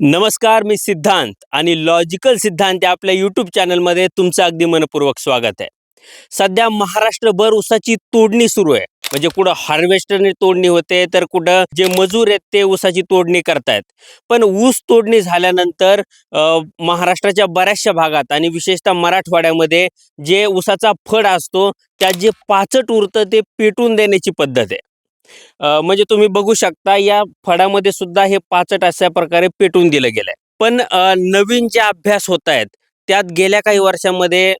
नमस्कार मी सिद्धांत आणि लॉजिकल सिद्धांत या आपल्या यूट्यूब चॅनलमध्ये तुमचं अगदी मनपूर्वक स्वागत आहे. सध्या महाराष्ट्रभर ऊसाची तोडणी सुरू आहे. म्हणजे कुठं हार्वेस्टरने तोडणी होते तर कुठं जे मजूर आहेत ते ऊसाची तोडणी करतायत. पण ऊस तोडणी झाल्यानंतर महाराष्ट्राच्या बऱ्याचशा भागात आणि विशेषतः मराठवाड्यामध्ये जे ऊसाचा फड असतो त्यात जे पाचट उरतं ते पेटून देण्याची पद्धत आहे. म्हणजे तुम्ही बघू शकता या फळामध्ये सुद्धा हे पाचट अशा प्रकारे पेटून दिलं गेलंय. पण नवीन जे अभ्यास होत आहेत त्यात गेल्या काही वर्षांमध्ये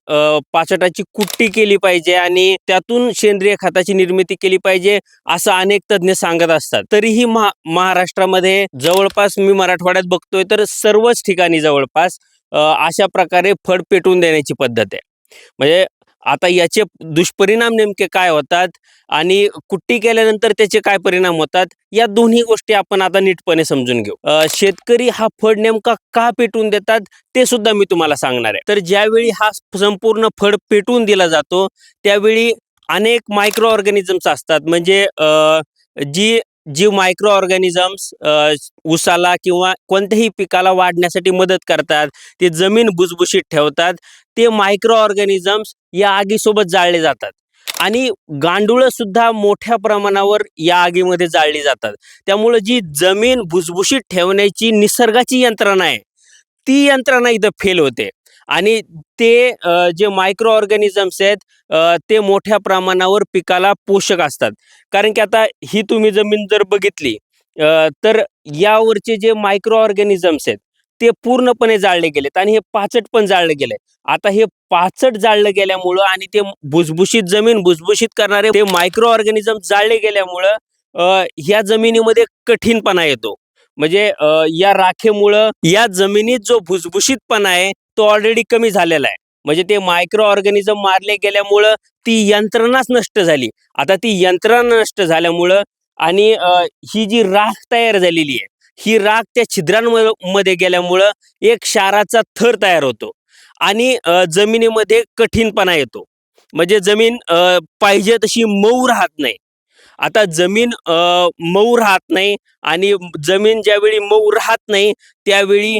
पाचटाची कुट्टी केली पाहिजे आणि त्यातून सेंद्रिय खताची निर्मिती केली पाहिजे असं अनेक तज्ज्ञ सांगत असतात. तरीही महा महाराष्ट्रामध्ये जवळपास मी मराठवाड्यात बघतोय तर सर्वच ठिकाणी जवळपास अशा प्रकारे फळ पेटवून देण्याची पद्धत आहे. म्हणजे आता याचे दुष्परिणाम नेमके काय होतात आणि कुट्टी केल्यानंतर त्याचे काय परिणाम होतात या दोन्ही गोष्टी आपण आता नीटपणे समजून घेऊ. शेतकरी हा फड नेमका का पेटवून देतात ते सुद्धा मी तुम्हाला सांगणार आहे. तर ज्यावेळी हा संपूर्ण फड पेटवून दिला जातो त्यावेळी अनेक मायक्रो ऑर्गॅनिझम्स असतात. म्हणजे जी जी मायक्रो ऑर्गॅनिझम्स ऊसाला किंवा कोणत्याही पिकाला वाढण्यासाठी मदत करतात. ते जमीन भुसभुशीत ठेवतात. ते मायक्रो ऑर्गॅनिझम्स या आगीसोबत जाळले जातात. आणि गांडुळं सुद्धा मोठ्या प्रमाणावर या आगीमध्ये जाळली जातात. त्यामुळं जी जमीन भुसभुशीत ठेवण्याची निसर्गाची यंत्रणा आहे ती यंत्रणा इथं फेल होते. आणि ते जे मायक्रो ऑर्गॅनिझम्स आहेत ते मोठ्या प्रमाणावर पिकाला पोषक असतात. कारण की आता ही तुम्ही जमीन जर बघितली तर यावरचे जे मायक्रो ऑर्गॅनिझम्स आहेत ते पूर्णपणे जाळले गेलेत आणि हे पाचट पण जाळलं गेले आता हे पाचट जाळलं गेल्यामुळं आणि ते भुसभुशीत जमीन भुसभुशीत करणारे ते मायक्रो ऑर्गॅनिझम जाळले गेल्यामुळं ह्या जमिनीमध्ये कठीणपणा येतो. म्हणजे या राखेमुळं या जमिनीत जो भुसभुशीतपणा आहे तो ऑलरेडी कमी झालेला आहे. म्हणजे ते मायक्रो ऑर्गॅनिझम मारले गेल्यामुळं ती यंत्रणाच नष्ट झाली. आता ती यंत्रणा नष्ट झाल्यामुळं आणि ही जी राख तयार झालेली आहे ही राख त्या छिद्रांमध्ये गेल्यामुळं एक क्षाराचा थर तयार होतो आणि जमिनीमध्ये कठीणपणा येतो. म्हणजे जमीन पाहिजे तशी मऊ राहत नाही. आता जमीन मऊ राहत नाही आणि जमीन ज्यावेळी मऊ राहत नाही त्यावेळी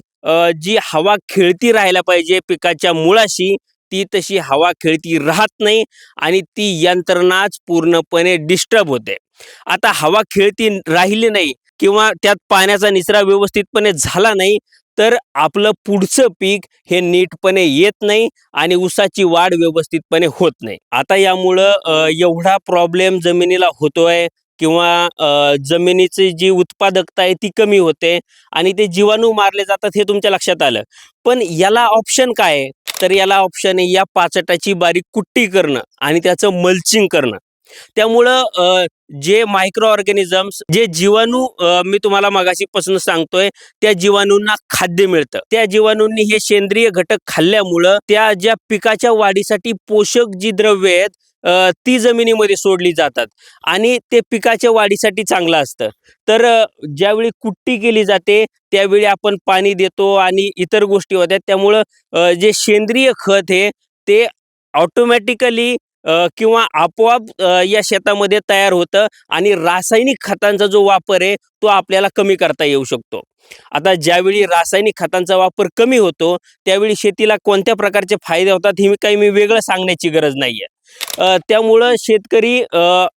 जी हवा खेळती राहायला पाहिजे पिकाच्या मुळाशी ती तशी हवा खेळती राहत नाही आणि ती यंत्रणाच पूर्णपणे डिस्टर्ब होते. आता हवा खेळती राहिली नाही किंवा त्यात पाण्याचा निचरा व्यवस्थितपणे झाला नाही तर आपलं पुढचं पीक हे नीटपणे येत नाही आणि ऊसाची वाढ व्यवस्थितपणे होत नाही. आता यामुळं एवढा प्रॉब्लेम जमिनीला होतोय किंवा जमिनीची जी उत्पादकता आहे ती कमी होते आणि ते जीवाणू मारले जातात हे तुमच्या लक्षात आलं. पण याला ऑप्शन काय आहे? तर याला ऑप्शन आहे या पाचटाची बारीक कुट्टी करणं आणि त्याचं मल्चिंग करणं. त्यामुळं जे मायक्रो ऑर्गॅनिझम्स जे जीवाणू मी तुम्हाला मगाशीपासून सांगतोय त्या जीवाणूंना खाद्य मिळतं. त्या जीवाणूंनी हे सेंद्रिय घटक खाल्ल्यामुळं त्या ज्या पिकाच्या वाढीसाठी पोषक जी द्रव्य आहेत ती जमिनीमध्ये सोडली जातात आणि ते पिकाच्या वाढीसाठी चांगलं असतं. तर ज्यावेळी कुट्टी केली जाते त्यावेळी आपण पाणी देतो आणि इतर गोष्टी होत्या त्यामुळं जे सेंद्रिय खत हे ते ऑटोमॅटिकली किंवा आपोआप या शेतामध्ये तयार होतं आणि रासायनिक खतांचा जो वापर आहे तो आपल्याला कमी करता येऊ शकतो. आता ज्यावेळी रासायनिक खतांचा वापर कमी होतो त्यावेळी शेतीला कोणत्या प्रकारचे फायदे होतात हे मी काही मी वेगळं सांगण्याची गरज नाहीये. त्यामुळं शेतकरी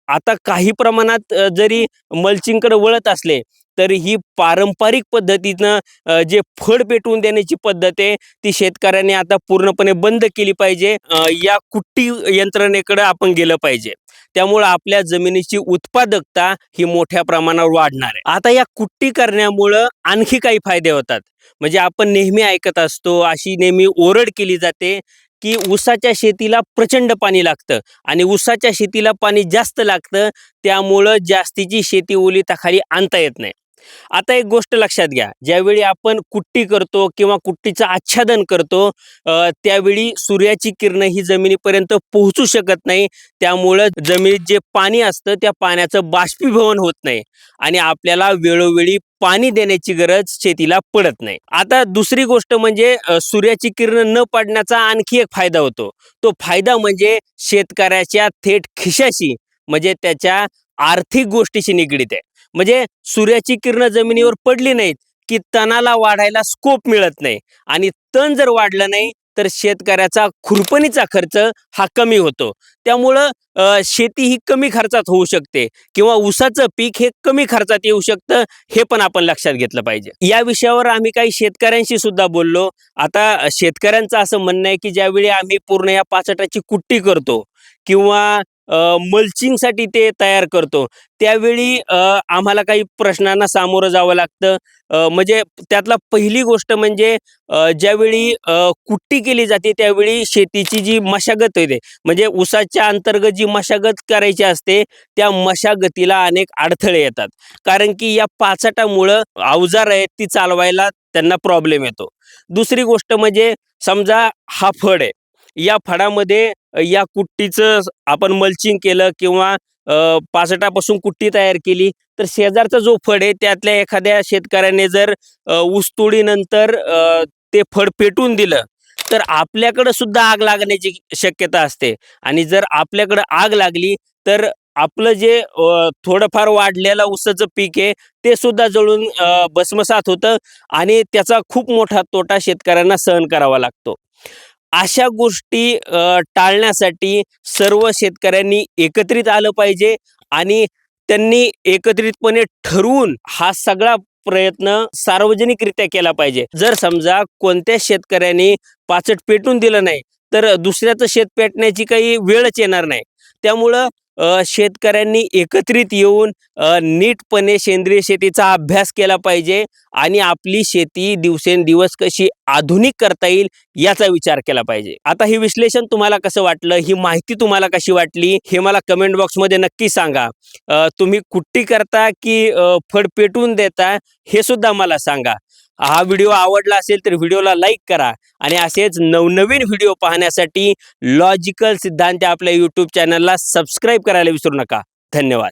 आता काही प्रमाणात जरी मल्चिंगकडे वळत असले तर ही पारंपरिक पद्धतीनं जे फळ पेटवून देण्याची पद्धत आहे ती शेतकऱ्यांनी आता पूर्णपणे बंद केली पाहिजे. या कुट्टी यंत्रणेकडे आपण गेलं पाहिजे. त्यामुळं आपल्या जमिनीची उत्पादकता ही मोठ्या प्रमाणावर वाढणार आहे. आता या कुट्टी करण्यामुळं आणखी काही फायदे होतात. म्हणजे आपण नेहमी ऐकत असतो अशी नेहमी ओरड केली जाते की ऊसाच्या शेतीला प्रचंड पाणी लागतं आणि ऊसाच्या शेतीला पाणी जास्त लागतं त्यामुळं जास्तीची शेती ओलिताखाली आणता येत नाही. आता एक गोष्ट लक्षात घ्या. ज्यावेळी आपण कुट्टी करतो किंवा कुट्टीचं आच्छादन करतो त्यावेळी सूर्याची किरण ही जमिनीपर्यंत पोहोचू शकत नाही. त्यामुळं जमिनीत जे पाणी असतं त्या पाण्याचं बाष्पीभवन होत नाही आणि आपल्याला वेळोवेळी पाणी देण्याची गरज शेतीला पडत नाही. आता दुसरी गोष्ट म्हणजे सूर्याची किरण न पडण्याचा आणखी एक फायदा होतो. तो फायदा म्हणजे शेतकऱ्याच्या थेट खिशाशी म्हणजे त्याच्या आर्थिक गोष्टीशी निगडीत आहे. म्हणजे सूर्याची किरणं जमिनीवर पडली नाहीत की तणाला वाढायला स्कोप मिळत नाही. आणि तण जर वाढलं नाही तर शेतकऱ्याचा खुरपणीचा खर्च हा कमी होतो. त्यामुळं शेती ही कमी खर्चात होऊ शकते किंवा ऊसाचं पीक हे कमी खर्चात येऊ शकतं हे पण आपण लक्षात घेतलं पाहिजे. या विषयावर आम्ही काही शेतकऱ्यांशी सुद्धा बोललो. आता शेतकऱ्यांचं असं म्हणणं आहे की ज्यावेळी आम्ही पूर्ण या पाचटाची कुट्टी करतो किंवा मल्चिंगसाठी ते तयार करतो. त्यावेळी अ, आम्हाला काही प्रश्नांना सामोरं जावं लागतं. अ, म्हणजे त्यातला पहिली गोष्ट म्हणजे ज्यावेळी अ, कुट्टी केली जाते त्यावेळी शेतीची जी मशागत होते म्हणजे ऊसाच्या अंतर्गत जी मशागत करायची असते त्या मशागतीला अनेक अडथळे येतात. कारण की या पाचटामुळं अवजार आहेत ती चालवायला त्यांना प्रॉब्लेम येतो. दुसरी गोष्ट म्हणजे समजा हा फड आहे. या फडामध्ये या कुट्टीचं आपण मल्चिंग केलं किंवा पासटापासून पाचटापासून कुट्टी तयार केली तर शेजारचा जो फड आहे त्यातल्या एखाद्या शेतकऱ्याने जर ऊसतोडीनंतर अ, ते फड पेटून दिलं तर आपल्याकडं सुद्धा आग लागण्याची शक्यता असते. आणि जर आपल्याकडं आग लागली तर आपलं जे थोडंफार वाढलेलं ऊसाचं पीक आहे ते सुद्धा जळून भस्मसात होतं आणि त्याचा खूप मोठा तोटा शेतकऱ्यांना सहन करावा लागतो. अशा गोष्टी टाळण्यासाठी सर्व शेतकऱ्यांनी एकत्रित आलं पाहिजे आणि त्यांनी एकत्रितपणे ठरवून हा सगळा प्रयत्न सार्वजनिकरित्या केला पाहिजे. जर समजा कोणत्या शेतकऱ्यांनी पाचट पेटून दिलं नाही तर दुसऱ्याचं शेत पेटण्याची काही वेळच येणार नाही. त्यामुळं शेतकऱ्यांनी एकत्रित येऊन नीटपणे सेंद्रिय शेतीचा अभ्यास केला पाहिजे आणि आपली शेती दिवसेंदिवस कशी आधुनिक करता येईल याचा विचार केला पाहिजे. आता हे विश्लेषण तुम्हाला कसं वाटलं? ही माहिती तुम्हाला कशी वाटली? हे मला कमेंट बॉक्समध्ये नक्की सांगा. तुम्ही कुट्टी करता की फड पेटवून देता हे सुद्धा मला सांगा. हा व्हिडिओ आवडला असेल तर व्हिडिओला लाईक करा आणि असेच नवनवीन व्हिडिओ पाहण्यासाठी लॉजिकल सिद्धांत आपल्या यूट्यूब चॅनलला सबस्क्राईब करायला विसरू नका. धन्यवाद.